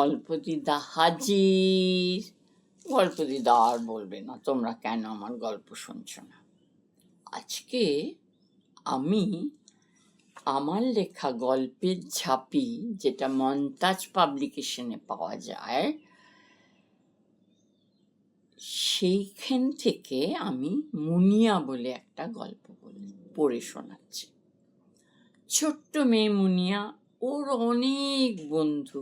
গল্প দিদা হাজির। গল্প দিদা আর বলবে না, তোমরা কেন আমার গল্প শুনছো না? আজকে আমি আমার লেখা গল্পের ঝাঁপি, যেটা মন্তাজ পাবলিকেশনে পাওয়া যায়, সেইখান থেকে আমি মুনিয়া বলে একটা গল্প বলি, পড়ে শোনাচ্ছি। ছোট্ট মেয়ে মুনিয়া, ওর অনেক বন্ধু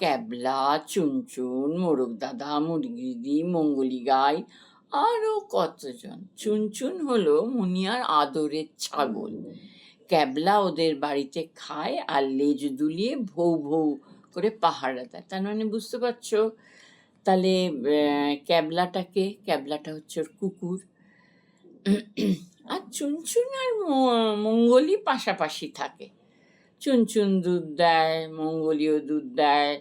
ক্যাবলা, চুনচুন, মোরগ দাদা মুরগিদি মঙ্গলি গাই আরও কতজন। চুনচুন হলো মুনিয়ার আদরের ছাগল। ক্যাবলা ওদের বাড়িতে খায় আর লেজ দুলিয়ে ভৌ ভৌ করে পাহারা দেয়। তার মানে বুঝতে পারছ? তাহলে ক্যাবলাটাকে, ক্যাবলাটা হচ্ছে ওর কুকুর। আর চুনচুন আর ম- মঙ্গলই পাশাপাশি থাকে। চুনচুন দুধ দেয় মঙ্গলীয় দুধ দেয়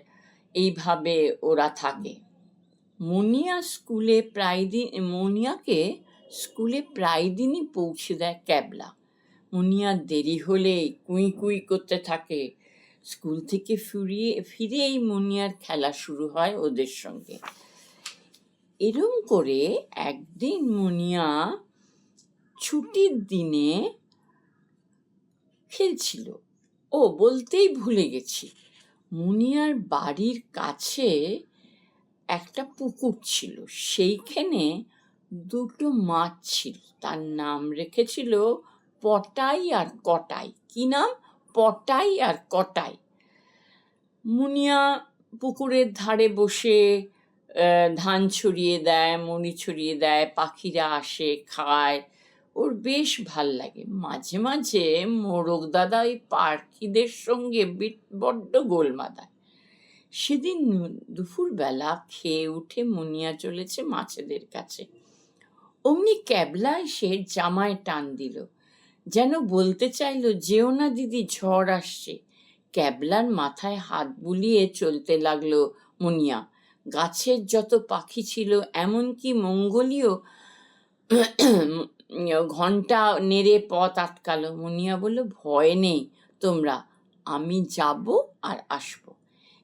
এইভাবে ওরা থাকে। মুনিয়া স্কুলে প্রায় দিন, মুনিয়াকে স্কুলে প্রায় দিনই পৌঁছে দেয় ক্যাবলা। মুনিয়া দেরি হলে কুই কুই করতে থাকে। স্কুল থেকে ফিরিয়ে, ফিরেই মুনিয়ার খেলা শুরু হয় ওদের সঙ্গে। এরম করে একদিন মুনিয়া ছুটির দিনে খেলছিল। ও বলতেই ভুলে গেছি। মুনিয়ার বাড়ির কাছে একটা পুকুর ছিল। সেইখানে দুটো মাছ ছিল। তার নাম রেখেছিল পটাই আর কটাই। কি নাম? পটাই আর কটাই। মুনিয়া পুকুরের ধারে বসে ধান ছড়িয়ে দেয়, মুড়ি ছড়িয়ে দেয়, পাখিরা আসে, খায়। ওর বেশ ভালো লাগে। মাঝে মাঝে মোরগ দাদা ওই পাখিদের সঙ্গে বড্ড গোলমাদায়। সেদিন দুপুরবেলা খেয়ে উঠে মুনিয়া চলেছে মাছেদের কাছে। অমনি ক্যাবলা এসে জামায় টান দিল। যেন বলতে চাইলো, যেও না দিদি, ঝড় আসছে। ক্যাবলার মাথায় হাত বুলিয়ে চলতে লাগল মুনিয়া। গাছের যত পাখি ছিল, এমনকি মঙ্গলীয় ঘণ্টা নেড়ে পথ আটকালো। মুনিয়া বলল, ভয় নেই তোমরা, আমি যাব আর আসব।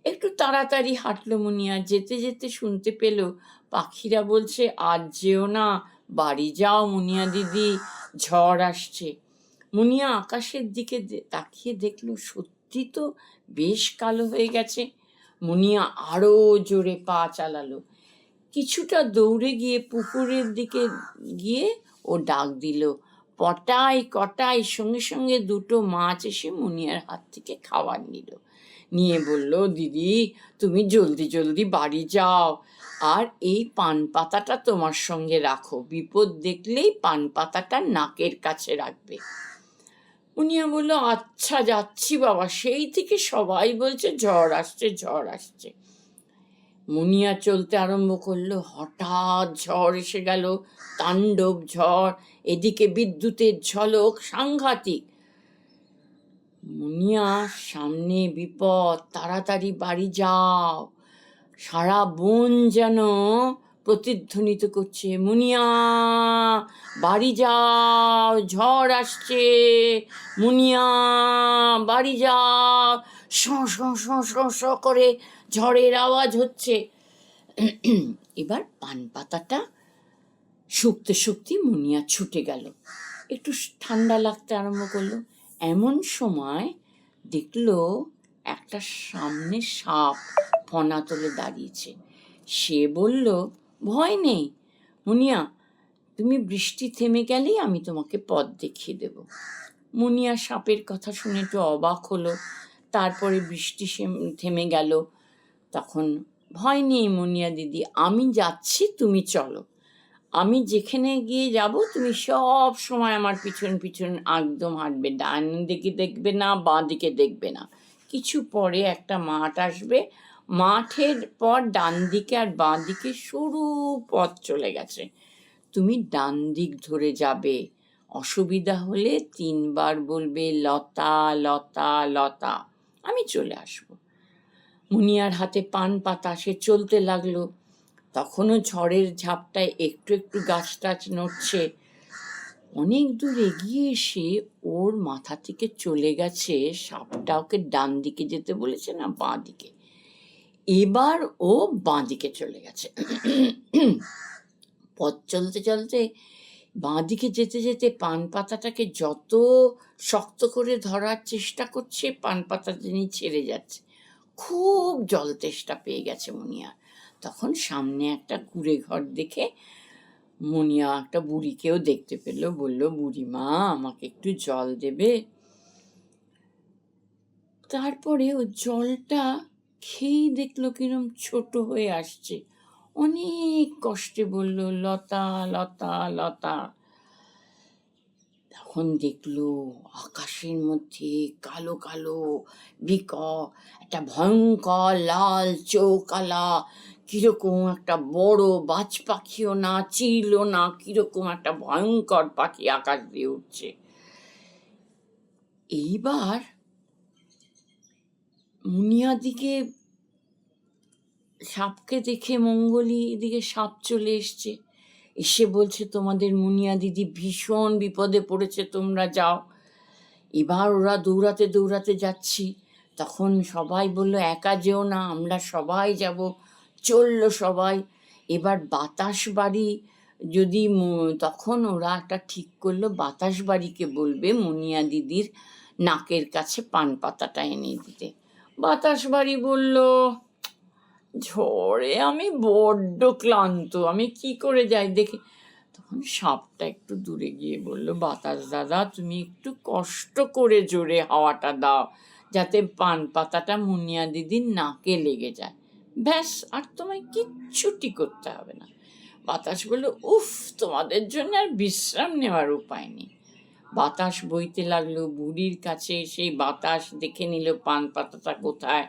একটু তাড়াতাড়ি হাঁটলো মুনিয়া। যেতে যেতে শুনতে পেল, পাখিরা বলছে আজ যেও না, বাড়ি যাও মুনিয়া দিদি, ঝড় আসছে। মুনিয়া আকাশের দিকে তাকিয়ে দেখল, সত্যি তো বেশ কালো হয়ে গেছে। মুনিয়া আরও জোরে পা চালালো। কিছুটা দৌড়ে গিয়ে পুকুরের দিকে গিয়ে ও ডাক দিল, পটাই, কটাই, সঙ্গে সঙ্গে দুটো মাছ এসে মুনিয়ার হাত থেকে খাবার নিল। নিয়ে বলল, দিদি, তুমি জলদি জলদি বাড়ি যাও, আর এই পান পাতাটা তোমার সঙ্গে রাখো, বিপদ দেখলেই পান পাতাটা নাকের কাছে রাখবে। মুনিয়া বলল আচ্ছা যাচ্ছি বাবা, সেই থেকে সবাই বলছে ঝড় আসছে ঝড় আসছে। মুনিয়া চলতে আরম্ভ করল। হঠাৎ ঝড় এসে গেল, তাণ্ডব ঝড়, এদিকে বিদ্যুতের ঝলক সাংঘাতিক। মুনিয়া, সামনে বিপদ, তাড়াতাড়ি বাড়ি যাও। সারা বন যেন প্রতিধ্বনিত করছে। মুনিয়া, বাড়ি যাও, ঝড় আসছে। মুনিয়া, বাড়ি যাও। করে ঝড়ের আওয়াজ হচ্ছে। এবার পান পাতাটা শুকতে শুকতে মুনিয়া ছুটে গেল। একটু ঠান্ডা লাগতে আরম্ভ করল। এমন সময় দেখল একটা সামনে সাপ ফনা তোলে দাঁড়িয়েছে। সে বলল, ভয় নেই। মুনিয়া, তুমি বৃষ্টি থেমে গেলেই আমি তোমাকে পথ দেখিয়ে দেব। মুনিয়া সাপের কথা শুনে একটু অবাক হলো। তারপরে বৃষ্টি থেমে গেল। তখন, ভয় নেই মুনিয়া দিদি, আমি যাচ্ছি, তুমি চলো। আমি যেখানে গিয়ে যাব, তুমি সব সময় আমার পিছন পিছন একদম হাঁটবে। ডান দিকে দেখবে না, বাঁ দিকে দেখবে না। কিছু পরে একটা মাঠ আসবে। মাঠের পর ডান দিকে আর বাঁ দিকে সরু পথ চলে গেছে। তুমি ডান দিক ধরে যাবে। অসুবিধা হলে তিনবার বলবে, লতা লতা লতা। আমি চলে আসব। মুনিয়ার হাতে পান পাতা, সে চলতে লাগল। তখনও ঝড়ের ঝাপটায় একটু একটু গাছ টাছ নড়ছে। অনেক দূর এগিয়ে এসে ওর মাথা থেকে চলে গেছে সাপটা, ওকে ডান দিকে যেতে বলেছে না বাঁ দিকে। এবার ও বাঁদিকে চলে গেছে। পথ চলতে চলতে বাঁদিকে যেতে যেতে পান পাতাটাকে যত শক্ত করে ধরার চেষ্টা করছে, পান পাতা যিনি ছেড়ে যাচ্ছে। খুব জল তেষ্টা পেয়ে গেছে মুনিয়া। তখন সামনে একটা কুড়ে ঘর দেখে মুনিয়া একটা বুড়িকেও দেখতে পেল। বলল, বুড়িমা, আমাকে একটু জল দেবে? তারপরে ও জলটা খেয়েই দেখল কিরম ছোট হয়ে আসছে। অনেক কষ্টে বলল, লতা লতা লতা। তখন দেখল, আকাশের মধ্যে কালো কালো, বিক, একটা ভয়ঙ্কর লাল চৌকালা, কীরকম একটা বড় বাজ পাখিও না, চিলও না, কীরকম একটা ভয়ঙ্কর পাখি আকাশ দিয়ে উঠছে। এইবার মুনিয়া দিকে সাপকে দেখে মঙ্গলি এদিকে সাপ চলে এসছে। এসে বলছে, তোমাদের মুনিয়া দিদি ভীষণ বিপদে পড়েছে, তোমরা যাও। এবার ওরা দৌড়াতে দৌড়াতে যাচ্ছি। তখন সবাই বলল, একা যেও না, আমরা সবাই যাব। চলল সবাই। এবার বাতাস বাড়ি যদি তখন ওরা একটা ঠিক করল, বাতাস বাড়িকে বলবে মুনিয়া দিদির নাকের কাছে পান পাতাটা এনে দিতে। বাতাস বাড়ি বলল ঝড়ে আমি বড্ড ক্লান্ত। আমি কি করে যাই? দেখি, তখন সাপটা একটু দূরে গিয়ে বলল, বাতাস দাদা, তুমি একটু কষ্ট করে জোরে হাওয়াটা দাও, যাতে পান পাতাটা মুনিয়া দিদির নাকে লেগে যায়। ব্যাস, আর তোমায় কিচ্ছুটি করতে হবে না। বাতাস বলল, উফ, তোমাদের জন্য আর বিশ্রাম নেওয়ার উপায় নেই। বাতাস বইতে লাগল, বুড়ির কাছে সেই বাতাস দেখে নিল পান পাতাটা কোথায়।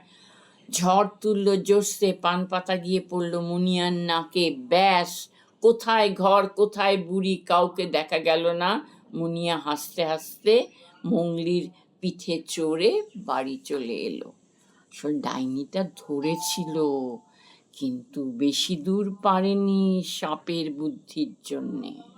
ঝড় তুললো, জোরসে পান পাতা গিয়ে পড়ল মুনিয়ার নাকে। ব্যাস, কোথায় ঘর, কোথায় বুড়ি, কাউকে দেখা গেল না। মুনিয়া হাসতে হাসতে মঙ্গলির পিঠে চড়ে বাড়ি চলে এলো। আসল ডাইনিটা ধরেছিল, কিন্তু বেশি দূর পারেনি সাপের বুদ্ধির জন্যে।